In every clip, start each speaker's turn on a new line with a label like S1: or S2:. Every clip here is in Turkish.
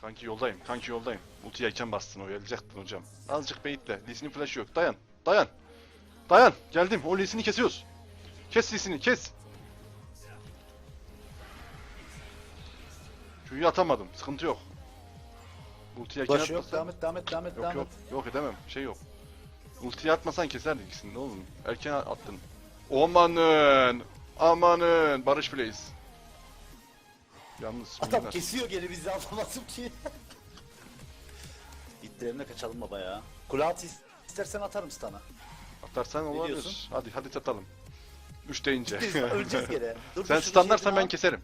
S1: Kanki yoldayım. Kanki yoldayım. Ulti yelken bastın o gelecektin hocam. Azıcık beyitle. Lee'sinin flash'ı yok. Dayan. Dayan. Dayan. Geldim. O Lee'sini kesiyoruz. Kes Lee'sini kes. Q'yu atamadım. Sıkıntı yok. Ulti yelken
S2: Flash yok. Devam et, devam et, devam et,
S1: Yok
S2: devam
S1: yok.
S2: et.
S1: Yok edemem. Şey yok. Ultiyi atmasan keserdik ikisini ne oğlum. Erken attın. Amanın. Amanın. Barış Blaze. Yalnız
S2: Adam
S1: bunlar-
S2: kesiyor geri bizi alamazım ki. İtlerine kaçalım baba ya. Kule at is- istersen atarım sana.
S1: Atarsan olabilir.
S2: diyorsun?
S1: Hadi hadi satalım. 3 deyince.
S2: Öleceğiz gene. Dur,
S1: Sen
S2: şunu
S1: standarsan
S2: şeyden
S1: ben
S2: al.
S1: keserim.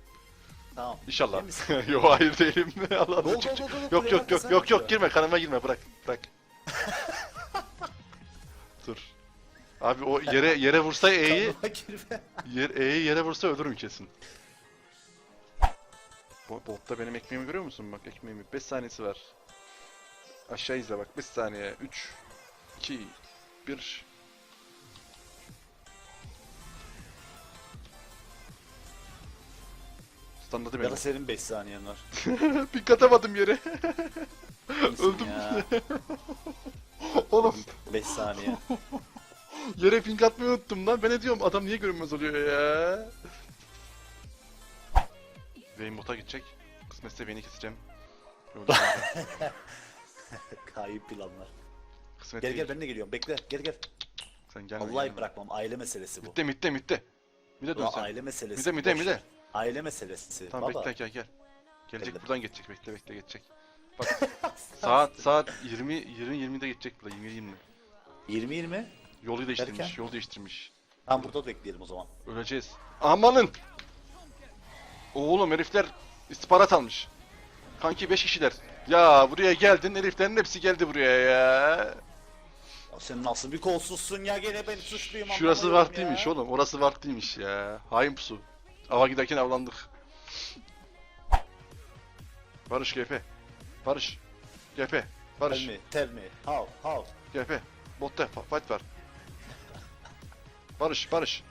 S2: Tamam.
S1: İnşallah.
S2: Emin misin?
S1: yok hayır değilim. Allah
S2: Dol, dol,
S1: çık-
S2: dol, dol,
S1: Yok yok yok yok yok girme kanıma girme bırak bırak. Dur. Abi o yere yere vursa E'yi
S2: Kanıma girme.
S1: yer, E'yi yere vursa ölürüm kesin. Bo- Botta benim ekmeğimi görüyor musun bak ekmeğimi 5 saniyesi var. Aşağı izle bak 5 saniye 3 2 1 Standardı
S2: Ya
S1: benim.
S2: da senin 5 saniyen var.
S1: Pik atamadım yere. Öldüm.
S2: Ya.
S1: Oğlum
S2: 5 saniye.
S1: yere pink atmayı unuttum lan. Ben ne diyorum adam niye görünmez oluyor ya. Vayne bota gidecek. Kısmetse beni keseceğim.
S2: Kayıp planlar.
S1: Kısmet
S2: Gel
S1: değil.
S2: gel ben de geliyorum. Bekle. Gel gel.
S1: Sen gelme.
S2: Vallahi
S1: gelme.
S2: bırakmam. Aile meselesi bu.
S1: Mitte mitte mitte. Mide dön sen.
S2: aile meselesi.
S1: Mide mide mide.
S2: Aile meselesi.
S1: Tamam
S2: Baba.
S1: bekle gel gel. Gelecek
S2: Geldim.
S1: buradan geçecek bekle bekle geçecek. Bak saat saat 20 20 20'de geçecek burada 20 20.
S2: 20 20.
S1: Yolu değiştirmiş,
S2: Derken?
S1: yol değiştirmiş.
S2: Tamam burada da bekleyelim o zaman.
S1: Öleceğiz. Amanın! Oğlum herifler istihbarat almış. Kanki 5 kişiler. Ya buraya geldin heriflerin hepsi geldi buraya ya.
S2: Ya sen nasıl bir kolsuzsun ya gene ben suçluyum
S1: Şurası
S2: anlamıyorum ya.
S1: oğlum. Orası vaktliymiş ya. Hain pusu. Ava giderken avlandık. Barış GP. Barış. GP. Barış.
S2: Tell me, tell me. How, how?
S1: GP. Botta fa- fight var. Barış, Barış.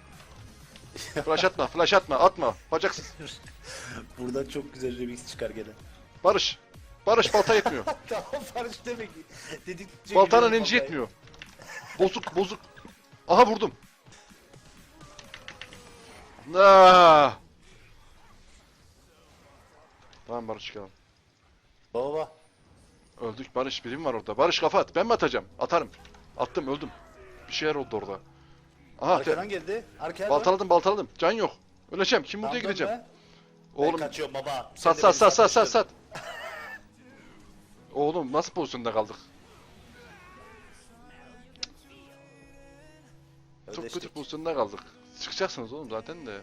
S1: Flash atma, flash atma, atma. Bacaksız.
S2: Buradan çok güzel remix çıkar gene.
S1: Barış. Barış balta yetmiyor.
S2: tamam Barış demek ki. Dedikçe
S1: Baltanın
S2: gülüyorum vallahi.
S1: yetmiyor. Bozuk, bozuk. Aha vurdum. Aa! Tamam Barış çıkalım.
S2: Baba.
S1: Öldük Barış birim var orada. Barış kafa at. Ben mi atacağım? Atarım. Attım öldüm. Bir şeyler oldu orada. Aha te-
S2: Arkadan geldi. Arkaya bak.
S1: baltaladım baltaladım. Can yok. Öleceğim. Kim buraya gideceğim? Oğlum
S2: kaçıyorum baba.
S1: sat
S2: Sen de
S1: sat
S2: beni
S1: sat sat sat
S2: sataştın.
S1: sat. Oğlum nasıl pozisyonda kaldık? Çok kötü
S2: Ödeştik.
S1: pozisyonda kaldık. Çıkacaksınız oğlum zaten de.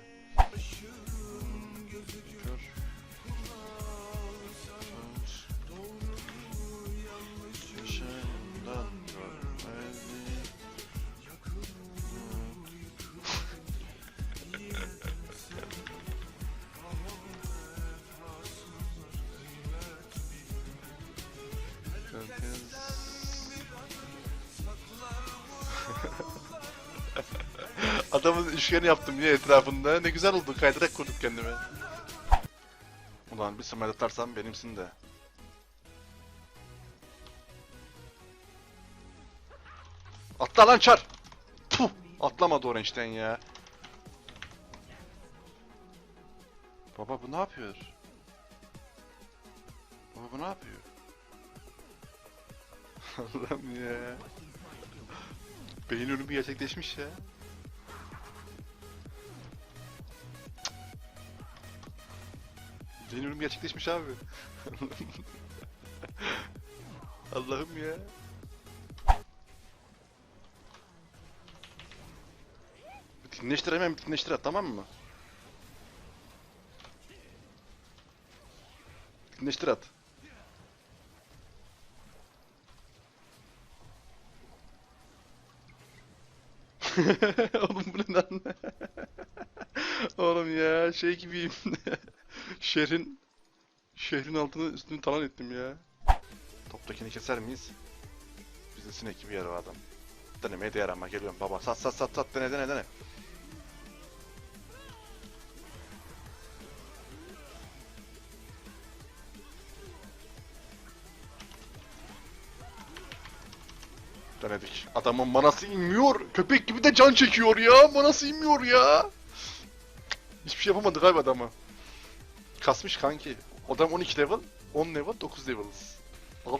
S1: Adamın üçgeni yaptım yine etrafında. Ne güzel oldu. Kaydırak kurduk kendime. Ulan bir smite atarsam benimsin de. Atla lan çar. Puh. Atlamadı orange'den ya. Baba bu ne yapıyor? Baba bu ne yapıyor? Allah'ım ya. Beyin ölümü gerçekleşmiş ya. Ölümü gerçekleşmiş abi. Allah'ım ya. Bitkinleştir hemen bitkinleştir at tamam mı? Bitkinleştir at. Oğlum bu ne lan? Oğlum ya şey gibiyim. Şehrin şehrin altını üstünü talan ettim ya. Toptakini keser miyiz? Bizde sinek gibi yarı adam. Denemeye değer ama geliyorum baba. Sat sat sat sat dene dene dene. Denedik. Adamın manası inmiyor. Köpek gibi de can çekiyor ya. Manası inmiyor ya. Hiçbir şey yapamadık abi adamı. Kasmış kanki. Adam 12 level, 10 level, 9 levels. 6-0-3.